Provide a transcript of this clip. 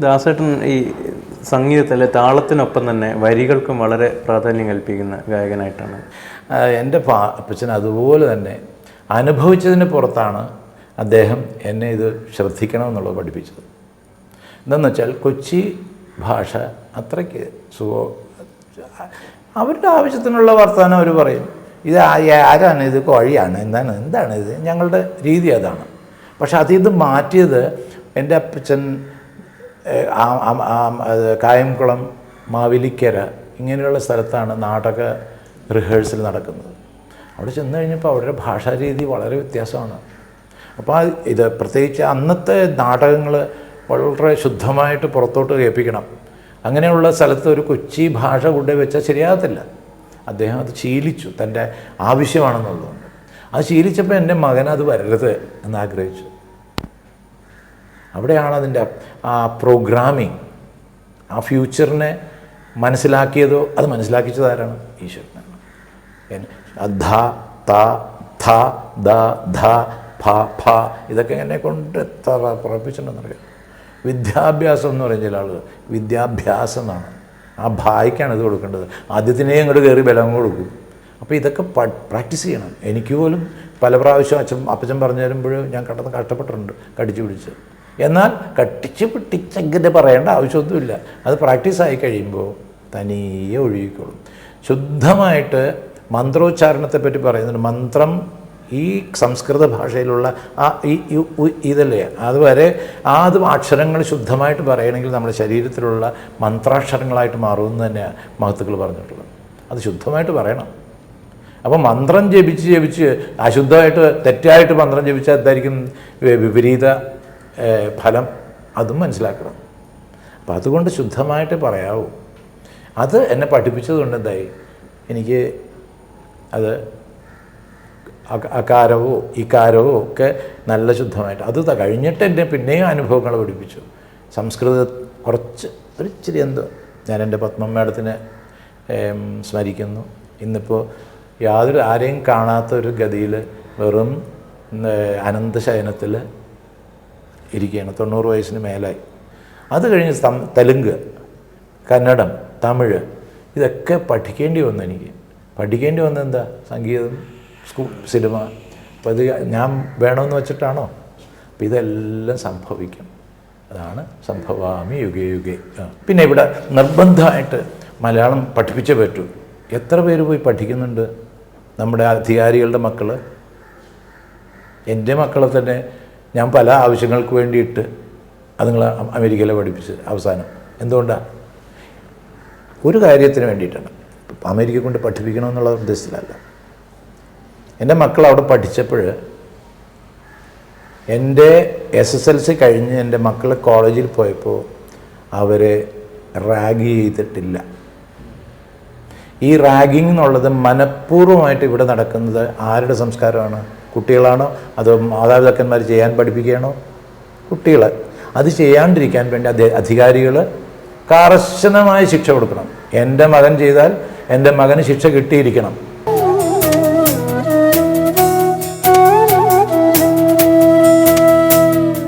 ദാസേട്ടൻ ഈ സംഗീതത്തിലെ താളത്തിനൊപ്പം തന്നെ വരികൾക്കും വളരെ പ്രാധാന്യം കൽപ്പിക്കുന്ന ഗായകനായിട്ടാണ്. എന്റെ പാ അപ്പച്ചൻ അതുപോലെ തന്നെ അനുഭവിച്ചതിന് പുറത്താണ് അദ്ദേഹം എന്നെ ഇത് ശ്രദ്ധിക്കണമെന്നുള്ളത് പഠിപ്പിച്ചത്. എന്താണെന്ന് വെച്ചാൽ കൊച്ചി ഭാഷ അത്രയ്ക്ക് സുഖ അവരുടെ ആവശ്യത്തിനുള്ള വർത്തമാനം അവർ പറയും. ഇത് ആരാണ് ഇത്? കോഴിയാണ്. എന്താണ്? എന്താണ് ഇത്? ഞങ്ങളുടെ രീതി അതാണ്. പക്ഷെ അതിൽ മാറ്റിയത് എന്റെ അപ്പച്ചൻ കായംകുളം മാവേലിക്കര ഇങ്ങനെയുള്ള സ്ഥലത്താണ് നാടക റിഹേഴ്സൽ നടക്കുന്നത്. അവിടെ ചെന്ന് കഴിഞ്ഞപ്പോൾ അവരുടെ ഭാഷാരീതി വളരെ വ്യത്യാസമാണ്. അപ്പോൾ ഇത് പ്രത്യേകിച്ച് അന്നത്തെ നാടകങ്ങൾ വളരെ ശുദ്ധമായിട്ട് പുറത്തോട്ട് കേൾപ്പിക്കണം. അങ്ങനെയുള്ള സ്ഥലത്ത് ഒരു കൊച്ചി ഭാഷ കൊണ്ടു വെച്ചാൽ ശരിയാകത്തില്ല. അദ്ദേഹം അത് ശീലിച്ചു തന്റെ ആവശ്യമാണെന്നുള്ളതുകൊണ്ട്. അത് ശീലിച്ചപ്പോൾ എന്റെ മകൻ അത് വരരുത് എന്ന് ആഗ്രഹിച്ചു. അവിടെയാണ് അതിന്റെ ആ പ്രോഗ്രാമിങ് ആ ഫ്യൂച്ചറിനെ മനസ്സിലാക്കിയതോ അത് മനസ്സിലാക്കിച്ചത് ആരാണ്? ഈശ്വരനാണ് ധ ത ധ ദ ധ ഫ ഫ ഇതൊക്കെ എന്നെ കൊണ്ട് എത്ര പ്രവർത്തിച്ചിട്ടുണ്ടെന്നറിയാം വിദ്യാഭ്യാസം എന്ന് പറയുന്ന ചില ആളുകൾ വിദ്യാഭ്യാസം എന്നാണ്. ആ ഭായിക്കാണ് ഇത് കൊടുക്കേണ്ടത്. ആദ്യത്തിനേ അങ്ങോട്ട് കയറി ബലം കൊടുക്കും. അപ്പോൾ ഇതൊക്കെ പ്രാക്ടീസ് ചെയ്യണം. എനിക്ക് പോലും പല പ്രാവശ്യം അച്ഛൻ അപ്പച്ചൻ പറഞ്ഞു തരുമ്പോൾ ഞാൻ കടന്ന് കഷ്ടപ്പെട്ടിട്ടുണ്ട് കടിച്ചു പിടിച്ച്. എന്നാൽ കട്ടിച്ച് പിടിച്ചെങ്ങനെ പറയേണ്ട ആവശ്യമൊന്നുമില്ല. അത് പ്രാക്ടീസ് ആയി കഴിയുമ്പോൾ തനിയെ ഒഴുകിക്കോളും. ശുദ്ധമായിട്ട് മന്ത്രോച്ചാരണത്തെ പറ്റി പറയുന്നുണ്ട്. മന്ത്രം ഈ സംസ്കൃത ഭാഷയിലുള്ള ആ ഈ ഇതല്ലേ? അതുവരെ ആ അത് അക്ഷരങ്ങൾ ശുദ്ധമായിട്ട് പറയണമെങ്കിൽ നമ്മുടെ ശരീരത്തിലുള്ള മന്ത്രാക്ഷരങ്ങളായിട്ട് മാറുമെന്ന് തന്നെയാണ് മഹത്തുക്കൾ പറഞ്ഞിട്ടുള്ളത്. അത് ശുദ്ധമായിട്ട് പറയണം. അപ്പോൾ മന്ത്രം ജപിച്ച് ജപിച്ച് അശുദ്ധമായിട്ട് തെറ്റായിട്ട് മന്ത്രം ജപിച്ചാൽ എന്തായിരിക്കും വിപരീത ഫലം അതും മനസ്സിലാക്കണം. അപ്പം അതുകൊണ്ട് ശുദ്ധമായിട്ട് പറയാവൂ. അത് എന്നെ പഠിപ്പിച്ചത് കൊണ്ട് എന്തായി? എനിക്ക് അത് അക- അകാരവോ ഇക്കാരവോ ഒക്കെ നല്ല ശുദ്ധമായിട്ട്. അത് കഴിഞ്ഞിട്ട് എന്നെ പിന്നെയും അനുഭവങ്ങൾ പഠിപ്പിച്ചു. സംസ്കൃത കുറച്ച് ഒരു ഇച്ചിരി എന്തോ. ഞാൻ എന്റെ പത്മം മേഡത്തിനെ സ്മരിക്കുന്നു. ഇന്നിപ്പോൾ യാതൊരു ആരെയും കാണാത്ത ഒരു ഗതിയിൽ വെറും അനന്തശയനത്തിൽ ഇരിക്കുകയാണ്. തൊണ്ണൂറ് വയസ്സിന് മേലായി. അത് കഴിഞ്ഞ് സം- തെലുങ്ക് കന്നഡം തമിഴ് ഇതൊക്കെ പഠിക്കേണ്ടി വന്നു എനിക്ക്. പഠിക്കേണ്ടി വന്നെന്താ സംഗീതം സ്കൂൾ സിനിമ. അപ്പോൾ ഇത് ഞാൻ വേണമെന്ന് വെച്ചിട്ടാണോ? അപ്പോൾ ഇതെല്ലാം സംഭവിക്കും. അതാണ് സംഭവാമി യുഗേ യുഗേ. പിന്നെ ഇവിടെ നിർബന്ധമായിട്ട് മലയാളം പഠിപ്പിച്ചേ പറ്റൂ. എത്ര പേര് പോയി പഠിക്കുന്നുണ്ട്? നമ്മുടെ അധികാരികളുടെ മക്കൾ എന്റെ മക്കളെ തന്നെ ഞാൻ പല ആവശ്യങ്ങൾക്ക് വേണ്ടിയിട്ട് അത് നിങ്ങൾ അമേരിക്കയിലെ പഠിപ്പിച്ച് അവസാനം. എന്തുകൊണ്ടാണ് ഒരു കാര്യത്തിന് വേണ്ടിയിട്ടാണ്. അമേരിക്ക കൊണ്ട് പഠിപ്പിക്കണമെന്നുള്ള ഉദ്ദേശത്തിലല്ല. എന്റെ മക്കൾ അവിടെ പഠിച്ചപ്പോൾ എന്റെ എസ് എസ് എൽ സി കഴിഞ്ഞ് എന്റെ മക്കൾ കോളേജിൽ പോയപ്പോൾ അവരെ റാഗ് ചെയ്തിട്ടില്ല. ഈ റാഗിങ് എന്നുള്ളത് മനഃപൂർവമായിട്ട് ഇവിടെ നടക്കുന്നത് ആരുടെ സംസ്കാരമാണ്? കുട്ടികളാണോ? അതോ മാതാപിതാക്കന്മാർ ചെയ്യാൻ പഠിപ്പിക്കുകയാണോ? കുട്ടികളെ. അത് ചെയ്യാണ്ടിരിക്കാൻ വേണ്ടി അധി- അധികാരികൾ കർശനമായ ശിക്ഷ കൊടുക്കണം. എന്റെ മകൻ ചെയ്താൽ എന്റെ മകന് ശിക്ഷ കിട്ടിയിരിക്കണം.